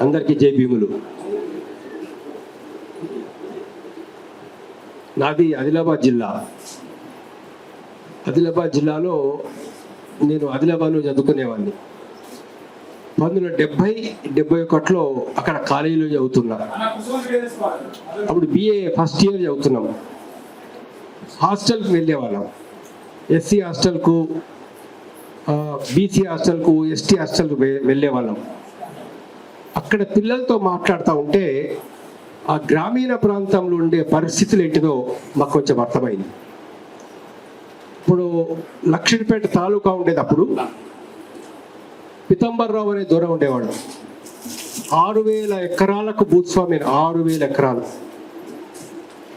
అందరికీ జై భీములు. నాది ఆదిలాబాద్ జిల్లా. ఆదిలాబాద్ జిల్లాలో నేను ఆదిలాబాద్లో చదువుకునేవాడిని. పంతొమ్మిది డెబ్బై డెబ్బై ఒకటిలో అక్కడ కాలేజీలో చదువుతున్నా. అప్పుడు బిఏ ఫస్ట్ ఇయర్ చదువుతున్నాం. హాస్టల్కి వెళ్ళేవాళ్ళం. ఎస్సీ హాస్టల్కు బీసీ హాస్టల్కు ఎస్టీ హాస్టల్కు వెళ్ళేవాళ్ళం. అక్కడ పిల్లలతో మాట్లాడుతూ ఉంటే ఆ గ్రామీణ ప్రాంతంలో ఉండే పరిస్థితులు ఏంటిదో మాకు కొంచెం అర్థమైంది. ఇప్పుడు లక్ష్మీపేట తాలూకా ఉండేది అప్పుడు. పితంబర్రావు అనే దూరం ఉండేవాడు. ఆరు వేల ఎకరాలకు భూస్వామి ఆరు వేల ఎకరాలు.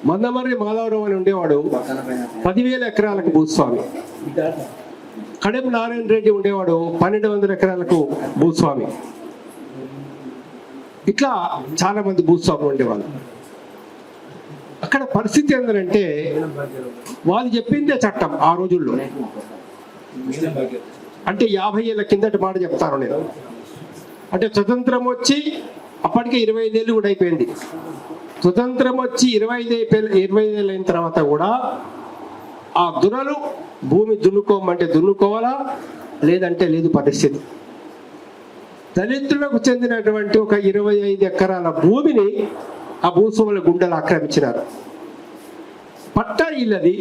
మందమర్రి మాధవరావు అని ఉండేవాడు పదివేల ఎకరాలకు భూస్వామి. కడెం నారాయణ రెడ్డి ఉండేవాడు పన్నెండు వందల ఎకరాలకు భూస్వామి. ఇట్లా చాలా మంది భూస్వాములు ఉండేవాళ్ళు. అక్కడ పరిస్థితి ఏంటంటే వాళ్ళు చెప్పిందే చట్టం ఆ రోజుల్లో. అంటే యాభై ఏళ్ళ కిందటి మాట చెప్తాను నేను. అంటే స్వతంత్రం వచ్చి అప్పటికే ఇరవై ఐదేళ్ళు కూడా అయిపోయింది. స్వతంత్రం వచ్చి ఇరవై ఐదు ఇరవై ఐదేళ్ళు అయిన తర్వాత కూడా ఆ దురలు భూమి దున్నుకోమంటే దున్నుకోవాలా? లేదంటే లేదు పరిస్థితి. దళితులకు చెందినటువంటి ఒక ఇరవై ఐదు ఎకరాల భూమిని ఆ భూస్వాముల గుండెలు ఆక్రమించినారు. పట్టా వీళ్ళది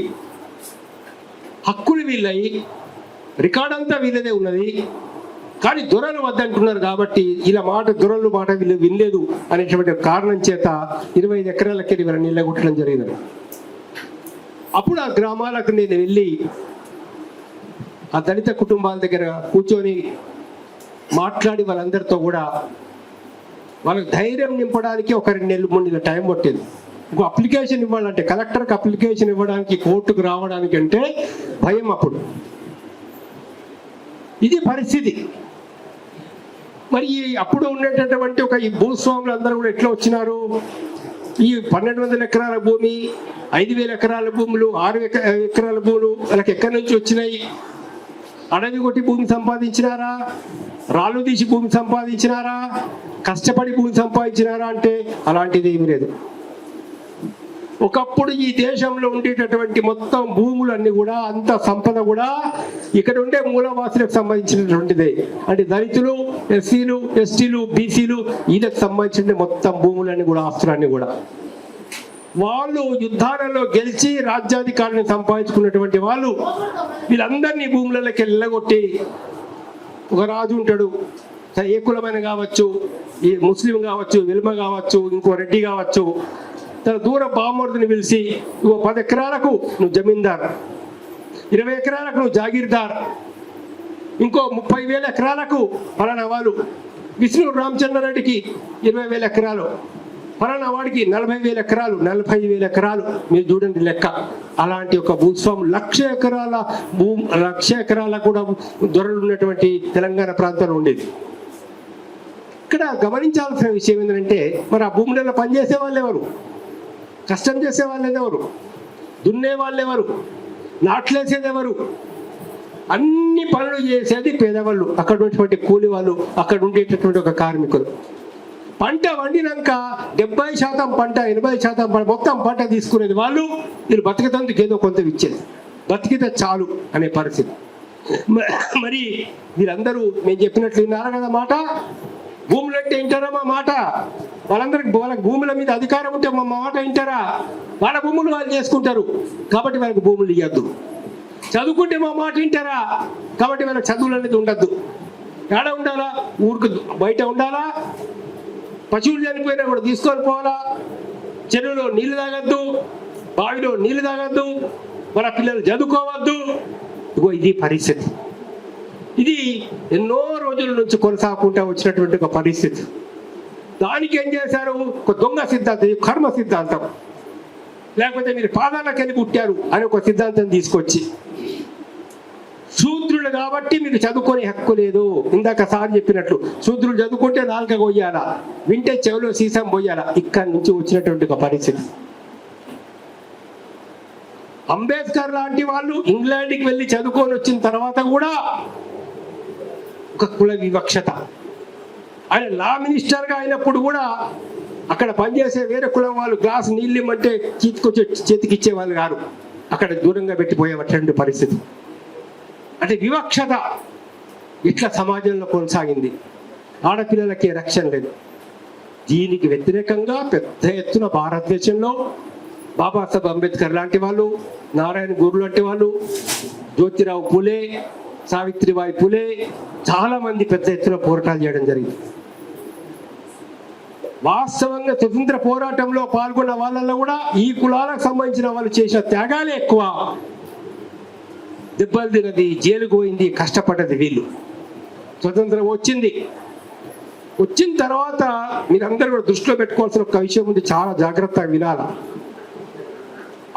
హక్కులు వీళ్ళయి రికార్డ్ అంతా వీళ్ళదే ఉన్నది. కానీ దొరలు వద్దంటున్నారు కాబట్టి ఇలా మాట దొరలు మాట వీళ్ళు వినలేదు అనేటువంటి కారణం చేత ఇరవై ఐదు ఎకరాలకి వీళ్ళని కొట్టడం జరిగింది. అప్పుడు ఆ గ్రామాలకు నేను వెళ్ళి ఆ దళిత కుటుంబాల దగ్గర కూర్చొని మాట్లాడి వాళ్ళందరితో కూడా వాళ్ళకి ధైర్యం నింపడానికి ఒక రెండు నెలలు మూడు నెలలు టైం పట్టేది. ఇంకో అప్లికేషన్ ఇవ్వాలంటే కలెక్టర్కి అప్లికేషన్ ఇవ్వడానికి కోర్టుకు రావడానికి అంటే భయం అప్పుడు. ఇది పరిస్థితి. మరి ఈ అప్పుడు ఉండేటటువంటి ఒక ఈ భూస్వాములు అందరూ కూడా ఎట్లా వచ్చినారు? ఈ పన్నెండు వందల ఎకరాల భూమి ఐదు వేల ఎకరాల భూములు ఆరు ఎక- ఎకరాల భూములు వాళ్ళకి ఎక్కడి నుంచి వచ్చినాయి? అడవి కొట్టి భూమి సంపాదించినారా? రాళ్ళు తీసి భూమి సంపాదించినారా? కష్టపడి భూమి సంపాదించినారా అంటే అలాంటిది ఏమీ లేదు. ఒకప్పుడు ఈ దేశంలో ఉండేటటువంటి మొత్తం భూములన్నీ కూడా అంత సంపద కూడా ఇక్కడ ఉండే మూలవాసులకు సంబంధించినటువంటిదే. అంటే దళితులు ఎస్సీలు ఎస్టీలు బీసీలు వీళ్ళకి సంబంధించిన మొత్తం భూములన్నీ కూడా ఆస్తులన్నీ కూడా. వాళ్ళు యుద్ధాలలో గెలిచి రాజ్యాధికారిని సంపాదించుకున్నటువంటి వాళ్ళు వీళ్ళందరినీ భూములలోకి వెళ్ళగొట్టి ఒక రాజు ఉంటాడు. ఏ కులమైన కావచ్చు ఈ ముస్లిం కావచ్చు విల్మ కావచ్చు ఇంకో రెడ్డి కావచ్చు తన దూర బామూర్తిని పిలిచి నువ్వు పది ఎకరాలకు నువ్వు జమీందార్ ఇరవై ఎకరాలకు నువ్వు జాగీర్దార్ ఇంకో ముప్పై వేల ఎకరాలకు పలానా వాళ్ళు విష్ణు రామచంద్రారెడ్డికి ఇరవై వేల ఎకరాలు ఫలానా వాడికి నలభై వేల ఎకరాలు నలభై వేల ఎకరాలు మీరు చూడండి లెక్క. అలాంటి ఒక భూస్వాము లక్ష ఎకరాల భూ లక్ష ఎకరాల కూడా దొరలు ఉన్నటువంటి తెలంగాణ ప్రాంతంలో ఉండేది. ఇక్కడ గమనించాల్సిన విషయం ఏంటంటే మరి ఆ భూములలో పనిచేసే వాళ్ళు ఎవరు? కష్టం చేసే వాళ్ళు ఎవరు? దున్నే వాళ్ళు ఎవరు? నాట్లేసేది ఎవరు? అన్ని పనులు చేసేది పేదవాళ్ళు. అక్కడ ఉన్నటువంటి కూలి వాళ్ళు అక్కడ ఉండేటటువంటి ఒక కార్మికులు. పంట వండినాక డెబ్బై శాతం పంట ఎనభై శాతం పంట మొత్తం పంట తీసుకునేది వాళ్ళు. వీళ్ళు బతికితందుకు ఏదో కొంత ఇచ్చేది. బతికితే చాలు అనే పరిస్థితి. మరి మీరందరూ మేము చెప్పినట్లు విన్నారా కదా మాట? భూములు అంటే వింటారా మా మాట? వాళ్ళందరికి వాళ్ళకి భూముల మీద అధికారం ఉంటే మా మాట వింటారా? వాళ్ళ భూములు వాళ్ళు చేసుకుంటారు. కాబట్టి వాళ్ళకి భూములు ఇవ్వద్దు చదువుకుంటే మా మాట వింటారా? కాబట్టి వాళ్ళకి చదువులు అనేది ఉండద్దు. ఏడ ఉండాలా? ఊరికి బయట ఉండాలా? పశువులు చనిపోయినా కూడా తీసుకొని పోవాలా? చెరువులో నీళ్ళు తాగద్దు బావిలో నీళ్ళు తాగద్దు మన పిల్లలు చదువుకోవద్దు. ఇగో ఇది పరిస్థితి. ఇది ఎన్నో రోజుల నుంచి కొనసాగుకుంటూ వచ్చినటువంటి ఒక పరిస్థితి. దానికి ఏం చేశారు? ఒక దొంగ సిద్ధాంతం కర్మ సిద్ధాంతం. లేకపోతే మీరు పాదాలకు వెళ్ళి పుట్టారు అని ఒక సిద్ధాంతం తీసుకొచ్చి శూద్రులు కాబట్టి మీకు చదువుకునే హక్కు లేదు. ఇందాక సార్ చెప్పినట్లు శూద్రులు చదువుకుంటే నాలుక పోయాలా వింటే చెవిలో సీసం పోయాలా ఇక్కడి నుంచి వచ్చినటువంటి ఒక పరిస్థితి. అంబేద్కర్ లాంటి వాళ్ళు ఇంగ్లాండ్కి వెళ్ళి చదువుకొని వచ్చిన తర్వాత కూడా ఒక కుల వివక్షత. ఆయన లా మినిస్టర్గా అయినప్పుడు కూడా అక్కడ పనిచేసే వేరే కులం వాళ్ళు గ్లాస్ నీళ్ళు ఇమ్మంటే చేతికొచ్చి చేతికి కాదు అక్కడ దూరంగా పెట్టిపోయేటువంటి పరిస్థితి. అంటే వివక్షత ఇట్లా సమాజంలో కొనసాగింది. ఆడపిల్లలకి రక్షణ లేదు. దీనికి వ్యతిరేకంగా పెద్ద ఎత్తున భారతదేశంలో బాబాసాహెబ్ అంబేద్కర్ లాంటి వాళ్ళు నారాయణ గురు లాంటి వాళ్ళు జ్యోతిరావు పులే సావిత్రిబాయి పులే చాలామంది పెద్ద ఎత్తున పోరాటాలు చేయడం జరిగింది. వాస్తవంగా స్వతంత్ర పోరాటంలో పాల్గొన్న వాళ్ళల్లో కూడా ఈ కులాలకు సంబంధించిన వాళ్ళు చేసిన త్యాగాలే ఎక్కువ. దెబ్బలు తినది జైలుకు పోయింది కష్టపడ్డది వీళ్ళు. స్వతంత్రం వచ్చింది. వచ్చిన తర్వాత మీరందరూ కూడా దృష్టిలో పెట్టుకోవాల్సిన ఒక విషయం ఉంది చాలా జాగ్రత్తగా వినాలి.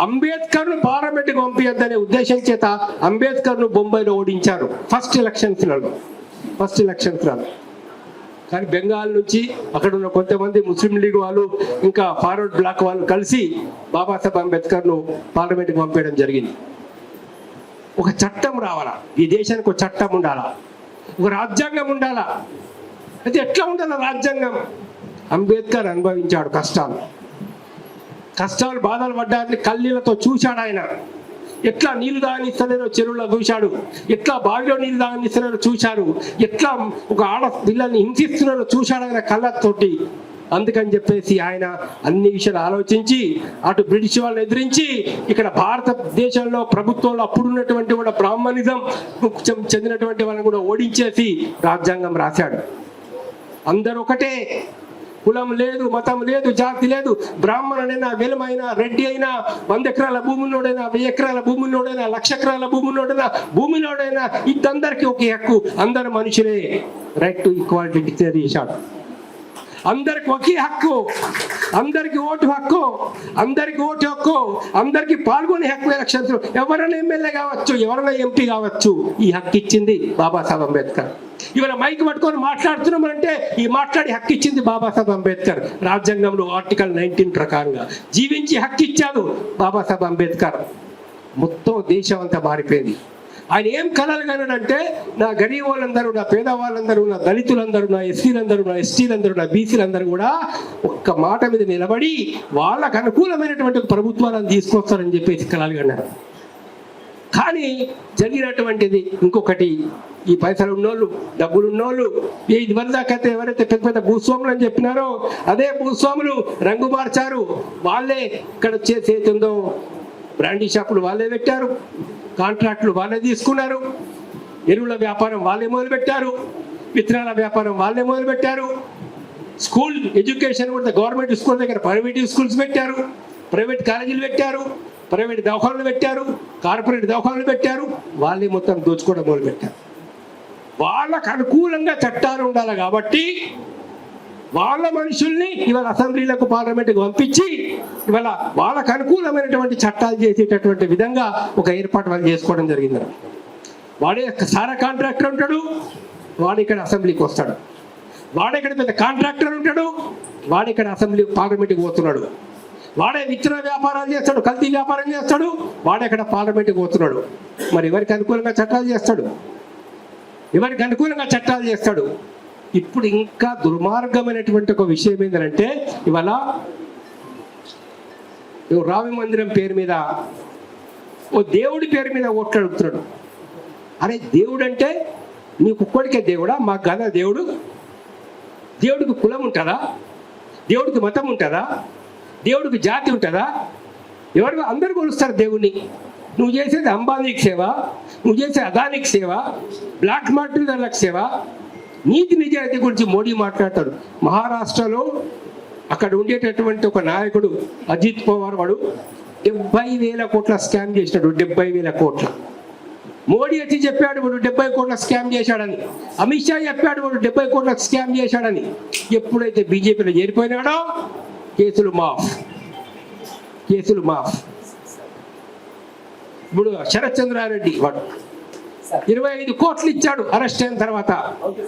అంబేద్కర్ను పార్లమెంట్ పంపించద్దనే ఉద్దేశం చేత అంబేద్కర్ను బొంబాయిలో ఓడించారు. ఫస్ట్ ఎలక్షన్స్ ఫస్ట్ ఎలక్షన్స్ కానీ బెంగాల్ నుంచి అక్కడ ఉన్న కొంతమంది ముస్లిం లీగ్ వాళ్ళు ఇంకా ఫార్వర్డ్ బ్లాక్ వాళ్ళు కలిసి బాబాసాహెబ్ అంబేద్కర్ను పార్లమెంట్కి పంపించడం జరిగింది. ఒక చట్టం రావాలా? ఈ దేశానికి ఒక చట్టం ఉండాలా? ఒక రాజ్యాంగం ఉండాలా? అయితే ఎట్లా ఉండాలి రాజ్యాంగం? అంబేద్కర్ అనుభవించాడు కష్టాలు. కష్టాలు బాధలు పడ్డాన్ని కళ్ళీలతో చూశాడు ఆయన. ఎట్లా నీళ్ళు దానిస్తలేరో చెరువులో చూశాడు. ఎట్లా బావిలో నీళ్ళు దానిస్తున్నారో చూశారు ఎట్లా ఒక ఆడ పిల్లల్ని హింసిస్తున్నారో చూశాడు ఆయన కళ్ళతోటి. అందుకని చెప్పేసి ఆయన అన్ని విషయాలు ఆలోచించి అటు బ్రిటిష్ వాళ్ళని ఎదిరించి ఇక్కడ భారతదేశంలో ప్రభుత్వంలో అప్పుడున్నటువంటి కూడా బ్రాహ్మణిజం చెందినటువంటి వాళ్ళని కూడా ఓడించేసి రాజ్యాంగం రాశాడు. అందరూ ఒకటే. కులం లేదు మతం లేదు జాతి లేదు. బ్రాహ్మణుడైనా వెలమైనా రెడ్డి అయినా వంద ఎకరాల భూములోడైనా వెయ్యి ఎకరాల భూములోడైనా లక్ష ఎకరాల భూములోడైనా భూమిలోడైనా ఇద్దందరికీ ఒకే హక్కు. అందరు మనుషులే. రైట్ టు ఈక్వాలిటీ డిక్లేర్ చేశాడు. అందరికి ఒకే హక్కు అందరికి ఓటు హక్కు అందరికి ఓటు హక్కు అందరికి పాల్గొనే హక్కు ఎలక్షన్స్ ఎవరైనా ఎమ్మెల్యే కావచ్చు ఎవరైనా ఎంపీ కావచ్చు ఈ హక్కు ఇచ్చింది బాబాసాహెబ్ అంబేద్కర్. ఇవాళ మైక్ పట్టుకొని మాట్లాడుతున్నామంటే ఈ మాట్లాడి హక్కు ఇచ్చింది బాబాసాహెబ్ అంబేద్కర్. రాజ్యాంగంలో ఆర్టికల్ నైన్టీన్ ప్రకారంగా జీవించి హక్కు ఇచ్చాడు బాబాసాహెబ్ అంబేద్కర్. మొత్తం దేశం అంతా మారిపోయింది. ఆయన ఏం కలలు నా గరీబ్ వాళ్ళందరూ నా పేదవాళ్ళందరూ నా దళితులందరూ నా ఎస్సీలందరూ నా ఎస్టీలందరూ నా బీసీలందరూ కూడా ఒక్క మాట మీద నిలబడి వాళ్ళకు అనుకూలమైనటువంటి ప్రభుత్వాలను తీసుకొస్తారని చెప్పేసి కలలు కానీ జరిగినటువంటిది ఇంకొకటి ఈ పైసలు ఉన్నోళ్ళు డబ్బులు ఉన్నోళ్ళు ఇది వరదాకైతే ఎవరైతే పెద్ద పెద్ద భూస్వాములు అని చెప్పినారో అదే భూస్వాములు రంగు మార్చారు. వాళ్ళే ఇక్కడ చేసేతుందో బ్రాండీ షాపులు వాళ్ళే పెట్టారు. కాంట్రాక్టులు వాళ్ళే తీసుకున్నారు. ఎరువుల వ్యాపారం వాళ్ళే మొదలుపెట్టారు. విత్తనాల వ్యాపారం వాళ్ళే మొదలుపెట్టారు. స్కూల్ ఎడ్యుకేషన్ కూడా గవర్నమెంట్ స్కూల్ దగ్గర ప్రైవేట్ స్కూల్స్ పెట్టారు. ప్రైవేట్ కాలేజీలు పెట్టారు. ప్రైవేట్ దవాఖానలు పెట్టారు. కార్పొరేట్ దవాఖానలు పెట్టారు. వాళ్ళే మొత్తం దోచుకోవడం మొదలుపెట్టారు. వాళ్ళకు అనుకూలంగా చట్టాలు ఉండాలి కాబట్టి వాళ్ళ మనుషుల్ని ఇవాళ అసెంబ్లీలకు పార్లమెంట్కి పంపించి ఇవాళ వాళ్ళకు అనుకూలమైనటువంటి చట్టాలు చేసేటటువంటి విధంగా ఒక ఏర్పాటు వాళ్ళు చేసుకోవడం జరిగింది. వాడే సారా కాంట్రాక్టర్ ఉంటాడు వాడు ఇక్కడ అసెంబ్లీకి వస్తాడు. వాడు ఇక్కడ పెద్ద కాంట్రాక్టర్ ఉంటాడు వాడు ఇక్కడ అసెంబ్లీ పార్లమెంట్కి పోతున్నాడు. వాడే విత్తన వ్యాపారాలు చేస్తాడు కల్తీ వ్యాపారం చేస్తాడు వాడే ఇక్కడ పార్లమెంట్కి పోతున్నాడు. మరి ఎవరికి అనుకూలంగా చట్టాలు చేస్తాడు? ఎవరికి అనుకూలంగా చట్టాలు చేస్తాడు? ఇప్పుడు ఇంకా దుర్మార్గమైనటువంటి ఒక విషయం ఏంటంటే ఇవాళ రావి మందిరం పేరు మీద ఓ దేవుడి పేరు మీద ఓట్లు అడుగుతున్నాడు. అరే దేవుడు అంటే నీకు ఒక్కడికే దేవుడా? మాకు కదా దేవుడు. దేవుడికి కులం ఉంటుందా? దేవుడికి మతం ఉంటుందా? దేవుడికి జాతి ఉంటుందా? ఎవరు అందరు కొలుస్తారు దేవుణ్ణి. నువ్వు చేసేది అంబానీకి సేవ నువ్వు చేసే అదానికి సేవ బ్లాక్ మార్కెట్ సేవ నీతి నిజాయితీ గురించి మోడీ మాట్లాడతాడు. మహారాష్ట్రలో అక్కడ ఉండేటటువంటి ఒక నాయకుడు అజిత్ పవార్ వాడు డెబ్బై వేల కోట్ల స్కామ్ చేసినాడు డెబ్బై వేల కోట్ల. మోడీ వచ్చి చెప్పాడు వాడు డెబ్బై కోట్ల స్కామ్ చేశాడని. అమిత్ షా చెప్పాడు వాడు డెబ్బై కోట్ల స్కామ్ చేశాడని. ఎప్పుడైతే బీజేపీలో చేరిపోయినాడో కేసులు మాఫ్. కేసులు మాఫ్. ఇప్పుడు శరత్ చంద్రారెడ్డి వాడు ఇరవై ఐదు కోట్లు ఇచ్చాడు. అరెస్ట్ అయిన తర్వాత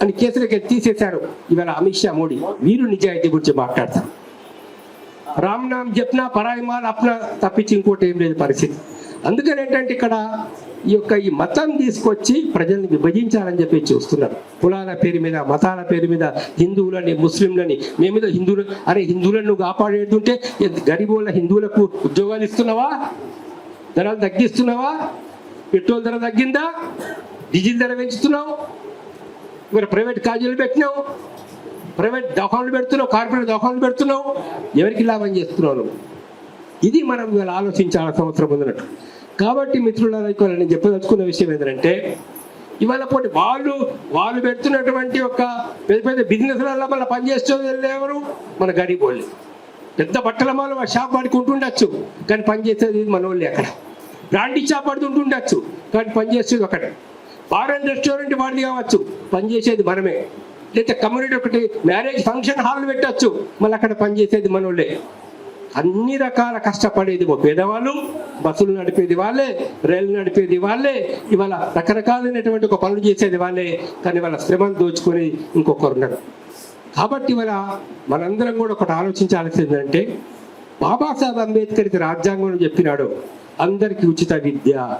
అని కేసులకి తీసేశారు. ఇవాళ అమిత్ షా మోడీ. వీరు నిజాయితీ గురించి మాట్లాడతారు. రామ్ నామ్ జప్నా పరాయి మాల్ అప్నా తప్పించి ఇంకోటి ఏం లేదు పరిస్థితి. అందుకని ఏంటంటే ఇక్కడ ఈ యొక్క ఈ మతం తీసుకొచ్చి ప్రజల్ని విభజించాలని చెప్పి చూస్తున్నారు. కులాల పేరు మీద మతాల పేరు మీద హిందువులని ముస్లింలని మేమేదో హిందువులు అరే హిందువులను నువ్వు కాపాడేటుంటే గరీబుల హిందువులకు ఉద్యోగాలు ఇస్తున్నావా? ధరలు తగ్గిస్తున్నావా? పెట్రోల్ ధర తగ్గిందా? డీజిల్ ధర పెంచుతున్నావు? మరి ప్రైవేట్ కాలేజీలు పెట్టినావు? ప్రైవేట్ దోకాన్లు పెడుతున్నావు? కార్పొరేట్ దోకాన్లు పెడుతున్నావు? ఎవరికి లాభం చేస్తున్నావు ఇది మనం ఇవాళ ఆలోచించాల్సిన అవసరం ఉందన్నట్టు. కాబట్టి మిత్రులారా ఇక్కడ నేను చెప్పదలుచుకున్న విషయం ఏంటంటే ఇవాళ పోటీ వాళ్ళు వాళ్ళు పెడుతున్నటువంటి ఒక పెద్ద పెద్ద బిజినెస్లలో మళ్ళీ పనిచేసేది ఎవరు? మన గరీబ్ వాళ్ళు పెద్ద బట్టల మాలు షాప్ వాడికి ఉంటుండొచ్చు కానీ పనిచేసేది మన వాళ్ళు అక్కడ. బ్రాండ్ షాప్ వాడికి కానీ పనిచేసేది ఒకటే. బార్ అండ్ రెస్టారెంట్ వాడిది కావచ్చు. పనిచేసేది మనమే. లేదా కమ్యూనిటీ ఒకటి మ్యారేజ్ ఫంక్షన్ హాల్ పెట్టచ్చు. మళ్ళీ అక్కడ పనిచేసేది మనోళ్ళే. అన్ని రకాల కష్టపడేది ఓ పేదవాళ్ళు బస్సులు నడిపేది వాళ్ళే రైలు నడిపేది వాళ్ళే. ఇవాళ రకరకాలైనటువంటి ఒక పనులు చేసేది వాళ్ళే. కానీ వాళ్ళ శ్రమను దోచుకొని ఇంకొకరు ఉన్నారు. కాబట్టి ఇవాళ మనందరం కూడా ఒకటి ఆలోచించాల్సింది ఏంటంటే బాబాసాహెబ్ అంబేద్కర్ రాజ్యాంగం రాజ్యాంగంలో చెప్పినాడు. అందరికీ ఉచిత విద్య.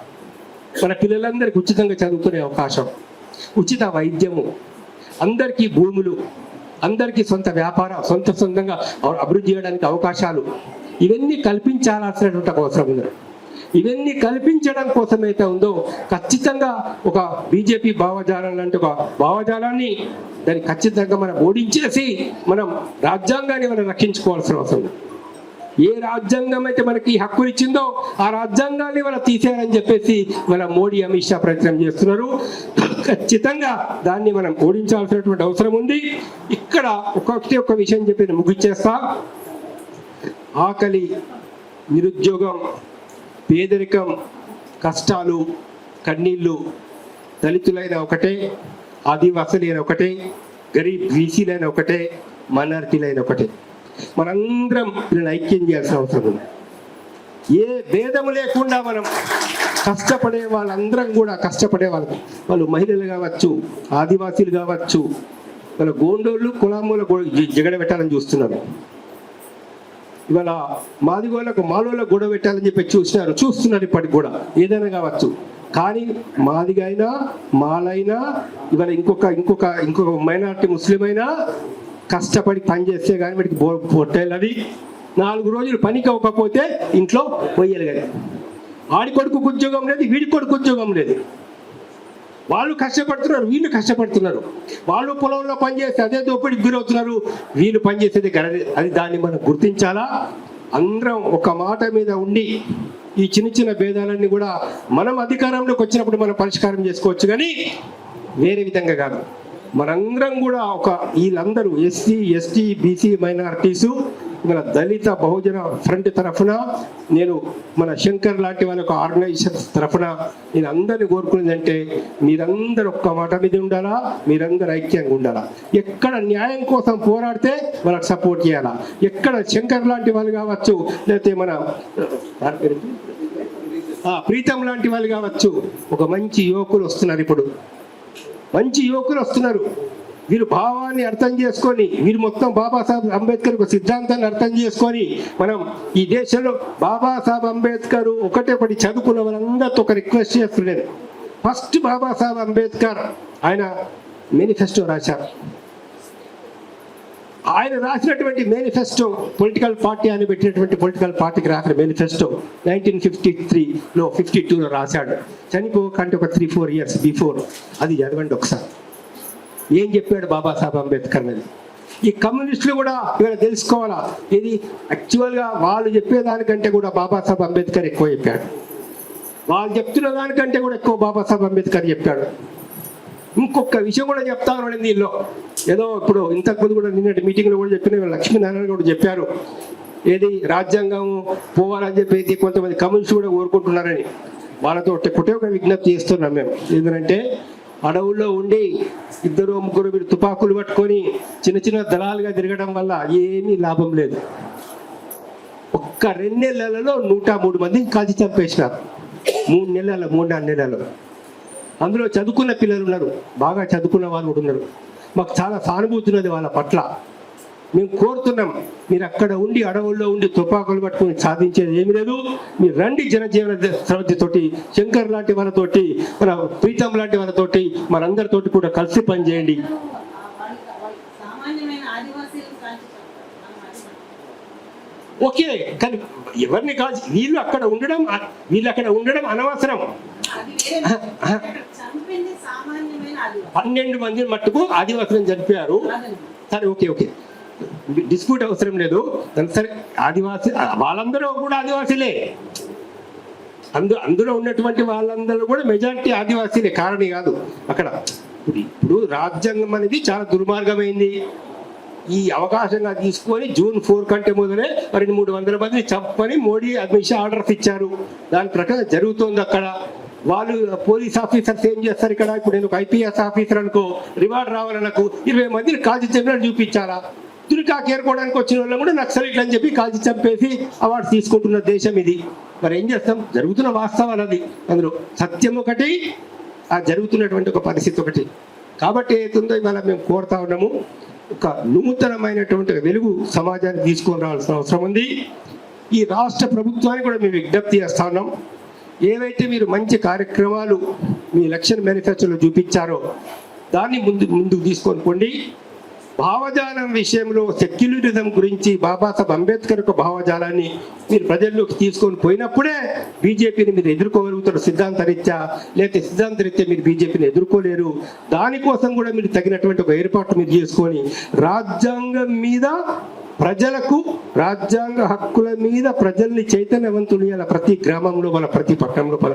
మన పిల్లలందరికీ ఉచితంగా చదువుకునే అవకాశం. ఉచిత వైద్యము. అందరికీ భూములు. అందరికీ సొంత వ్యాపార సొంత సొంతంగా అభివృద్ధి చేయడానికి అవకాశాలు. ఇవన్నీ కల్పించాల్సినటువంటి అవసరం ఉంది ఇవన్నీ కల్పించడం కోసమైతే ఉందో ఖచ్చితంగా ఒక బీజేపీ భావజాలం లాంటి ఒక భావజాలాన్ని దాన్ని ఖచ్చితంగా మనం ఓడించేసి మనం రాజ్యాంగాన్ని మనం రక్షించుకోవాల్సిన అవసరం ఉంది ఏ రాజ్యాంగం అయితే మనకి ఈ ఇచ్చిందో ఆ రాజ్యాంగాన్ని మనం తీసేయాలని చెప్పేసి మన మోడీ అమిత్ షా ప్రయత్నం చేస్తున్నారు. ఖచ్చితంగా దాన్ని మనం ఓడించాల్సినటువంటి అవసరం ఉంది. ఇక్కడ ఒక్కొక్కటి ఒక విషయం చెప్పి నేను ముగిచ్చేస్తా ఆకలి నిరుద్యోగం పేదరికం కష్టాలు కన్నీళ్ళు దళితులైన ఒకటే ఆదివాసులైన ఒకటే గరీబ్ బీసీలైన ఒకటే మైనారిటీలైన ఒకటే. మనందరం వీళ్ళని ఐక్యం చేయాల్సిన అవసరం ఉంది. ఏ భేదము లేకుండా మనం కష్టపడే వాళ్ళందరం కూడా కష్టపడే వాళ్ళు. వాళ్ళు మహిళలు కావచ్చు ఆదివాసీలు కావచ్చు వాళ్ళ గోండోళ్ళు కులాముల జగడ పెట్టాలని చూస్తున్నారు. ఇవాళ మాదిగోళ్ళకు మాలోళ్ళకు గొడవ పెట్టాలని చెప్పి చూసినారు చూస్తున్నారు ఇప్పటికి కూడా. ఏదైనా కావచ్చు. కానీ మాదిగైనా మాలైనా ఇవాళ ఇంకొక ఇంకొక ఇంకొక మైనారిటీ ముస్లిం అయినా కష్టపడి పని చేస్తే కానీ వీటికి బో పొట్టేళ్ళది నాలుగు రోజులు పనికి అవ్వకపోతే ఇంట్లో పోయాలి కానీ ఆడి కొడుకు ఉద్యోగం లేదు వీడి కొడుకు ఉద్యోగం లేదు. వాళ్ళు కష్టపడుతున్నారు వీళ్ళు కష్టపడుతున్నారు. వాళ్ళు పొలంలో పనిచేస్తే అదే దోపిడికి గురవుతున్నారు. వీళ్ళు పనిచేసేది గడది అది దాన్ని మనం గుర్తించాలా? అందరం ఒక మాట మీద ఉండి ఈ చిన్న చిన్న భేదాలన్నీ కూడా మనం అధికారంలోకి వచ్చినప్పుడు మనం పరిష్కారం చేసుకోవచ్చు కానీ వేరే విధంగా కాదు. మనందరం కూడా ఒక వీళ్ళందరూ ఎస్సీ ఎస్టీ బీసీ మైనారిటీస్ మన దళిత బహుజన ఫ్రంట్ తరఫున నేను మన శంకర్ లాంటి వాళ్ళ ఒక ఆర్గనైజేషన్ తరఫున నేను అందరిని కోరుకునేదంటే మీరందరూ ఒక్క మాట మీద ఉండాలా? మీరందరూ ఐక్యంగా ఉండాలా? ఎక్కడ న్యాయం కోసం పోరాడితే వాళ్ళకి సపోర్ట్ చేయాలా? ఎక్కడ శంకర్ లాంటి వాళ్ళు కావచ్చు లేకపోతే మన ప్రీతం లాంటి వాళ్ళు కావచ్చు ఒక మంచి యువకులు వస్తున్నారు ఇప్పుడు. మంచి యువకులు వస్తున్నారు. వీరు భావాన్ని అర్థం చేసుకొని వీరు మొత్తం బాబాసాహెబ్ అంబేద్కర్ ఒక సిద్ధాంతాన్ని అర్థం చేసుకొని మనం ఈ దేశంలో బాబాసాహెబ్ అంబేద్కర్ ఒకటే ఒకటి చదువుకున్న వాళ్ళందరితో ఒక రిక్వెస్ట్ చేస్తున్నారు ఫస్ట్ బాబాసాహెబ్ అంబేద్కర్ ఆయన మేనిఫెస్టో రాశారు. ఆయన రాసినటువంటి మేనిఫెస్టో పొలిటికల్ పార్టీ అని పెట్టినటువంటి పొలిటికల్ పార్టీకి రాసిన మేనిఫెస్టో నైన్టీన్ ఫిఫ్టీ త్రీలో ఫిఫ్టీ టూలో రాశాడు. చనిపోకంటే ఒక త్రీ ఫోర్ ఇయర్స్ బిఫోర్ అది చదవండి ఒకసారి. ఏం చెప్పాడు బాబాసాహెబ్ అంబేద్కర్ అనేది ఈ కమ్యూనిస్టులు కూడా ఇవాళ తెలుసుకోవాలా? ఇది యాక్చువల్గా వాళ్ళు చెప్పేదానికంటే కూడా బాబాసాహెబ్ అంబేద్కర్ ఎక్కువ చెప్పాడు. వాళ్ళు చెప్తున్న దానికంటే కూడా ఎక్కువ బాబాసాహెబ్ అంబేద్కర్ చెప్పాడు. ఇంకొక విషయం కూడా చెప్తాను నేను దీనిలో. ఏదో ఇప్పుడు ఇంతకుముందు కూడా నిన్నటి మీటింగ్లో కూడా చెప్పిన లక్ష్మీనారాయణ కూడా చెప్పారు. ఏది రాజ్యాంగం పోవాలని చెప్పేసి కొంతమంది కమ్యూనిస్టులు కూడా కోరుకుంటున్నారని. వాళ్ళతో ఒకటే ఒక విజ్ఞప్తి చేస్తున్నాం మేము. ఏంటంటే అడవుల్లో ఉండి ఇద్దరు ముగ్గురు మీరు తుపాకులు పట్టుకొని చిన్న చిన్న దళాలుగా తిరగడం వల్ల ఏమీ లాభం లేదు. ఒక్క రెండు నెలలలో నూట మూడు మంది కాల్చి చంపేసినారు. మూడు నెలలు మూడు నాలుగు నెలలు. అందులో చదువుకున్న పిల్లలు ఉన్నారు. బాగా చదువుకున్న వాళ్ళు కూడా ఉన్నారు. మాకు చాలా సానుభూతి ఉన్నది వాళ్ళ పట్ల. మేము కోరుతున్నాం మీరు అక్కడ ఉండి అడవుల్లో ఉండి తుపాకులు పట్టుకొని సాధించేది ఏమీ లేదు. మీరు రండి జనజీవన సమితితోటి శంకర్ లాంటి వాళ్ళతోటి మన ప్రీతం లాంటి వాళ్ళతోటి మనందరితోటి కూడా కలిసి పనిచేయండి. ఓకే కానీ ఎవరిని కాదు వీళ్ళు అక్కడ ఉండడం వీళ్ళు అక్కడ ఉండడం అనవసరం అది వేరే అక్కడ చంపింది సామాన్యమైన ఆదివాసీ పన్నెండు మంది మట్టుకు ఆదివాసులను చనిపోయారు. సరే ఓకే ఓకే. డిస్ప్యూట్ అవసరం లేదు. సరే ఆదివాసి వాళ్ళందరూ కూడా ఆదివాసీలే. అందు అందులో ఉన్నటువంటి వాళ్ళందరూ కూడా మెజారిటీ ఆదివాసీలే. కారణి కాదు. అక్కడ ఇప్పుడు ఇప్పుడు రాజ్యాంగం అనేది చాలా దుర్మార్గమైంది. ఈ అవకాశంగా తీసుకొని జూన్ ఫోర్ కంటే మొదలే రెండు మూడు వందల మందిని చంపని మోడీ అమిత్ షా ఆర్డర్స్ ఇచ్చారు. దాని ప్రకారం జరుగుతోంది అక్కడ. వాళ్ళు పోలీస్ ఆఫీసర్స్ ఏం చేస్తారు ఇక్కడ? ఇప్పుడు నేను ఒక ఐపీఎస్ ఆఫీసర్ అనుకో రివార్డ్ రావాలనకు ఇరవై మందిని కాల్చి చంపినట్టు చూపించారా? తురికా కేరుకోవడానికి వచ్చిన వాళ్ళని కూడా నక్సలైట్లు అని చెప్పి కాల్చి చంపేసి అవార్డు తీసుకుంటున్న దేశం ఇది. మరి ఏం చేస్తాం? జరుగుతున్న వాస్తవాలు అది అందులో సత్యం ఒకటి ఆ జరుగుతున్నటువంటి ఒక పరిస్థితి ఒకటి. కాబట్టి ఏతుందో ఇవాళ మేము కోరుతా ఉన్నాము. ఒక నూతనమైనటువంటి వెలుగు సమాజానికి తీసుకొని రావాల్సిన అవసరం ఉంది. ఈ రాష్ట్ర ప్రభుత్వానికి కూడా మేము విజ్ఞప్తి చేస్తా ఉన్నాం. ఏవైతే మీరు మంచి కార్యక్రమాలు మీ ఎలక్షన్ మేనిఫెస్టోలో చూపించారో దాన్ని ముందు ముందుకు తీసుకొని పోండి. భావజాలం విషయంలో సెక్యులరిజం గురించి బాబాసాహెబ్ అంబేద్కర్ యొక్క భావజాలాన్ని మీరు ప్రజల్లోకి తీసుకొని పోయినప్పుడే బీజేపీని మీరు ఎదుర్కోగలుగుతారు సిద్ధాంతరీత్యా లేకపోతే సిద్ధాంతరీత్యా మీరు బీజేపీని ఎదుర్కోలేరు. దానికోసం కూడా మీరు తగినటువంటి ఒక ఏర్పాటు మీరు చేసుకొని రాజ్యాంగం మీద ప్రజలకు రాజ్యాంగ హక్కుల మీద ప్రజల్ని చైతన్యవంతులు చేయాలి ప్రతి గ్రామంలో మన ప్రతి పట్టణంలో మన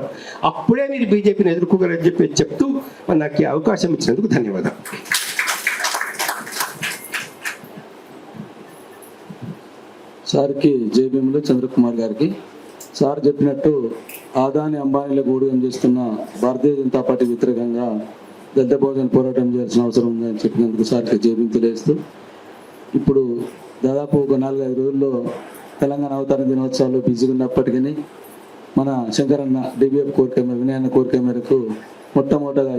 అప్పుడే మీరు బీజేపీని ఎదుర్కోగలని చెప్పి చెప్తూ నాకు అవకాశం ఇచ్చినందుకు ధన్యవాదాలు. సార్కి జేబీఎంలో చంద్రకుమార్ గారికి. సార్ చెప్పినట్టు ఆదాని అంబానీల గూడెం చేస్తున్న భారతీయ జనతా పార్టీ వ్యతిరేకంగా దళిత భోజన పోరాటం చేయాల్సిన అవసరం ఉందని చెప్పినందుకు సార్కి జేబీఎం తెలియజేస్తూ. ఇప్పుడు దాదాపు ఒక నాలుగైదు రోజుల్లో తెలంగాణ అవతరణ దినోత్సవాలు బిజీగా ఉన్నప్పటికీ మన శంకరన్న డిబిఎఫ్ కోరిక మేరకు వినయన్న కోరిక మేరకు మొట్టమొదటగా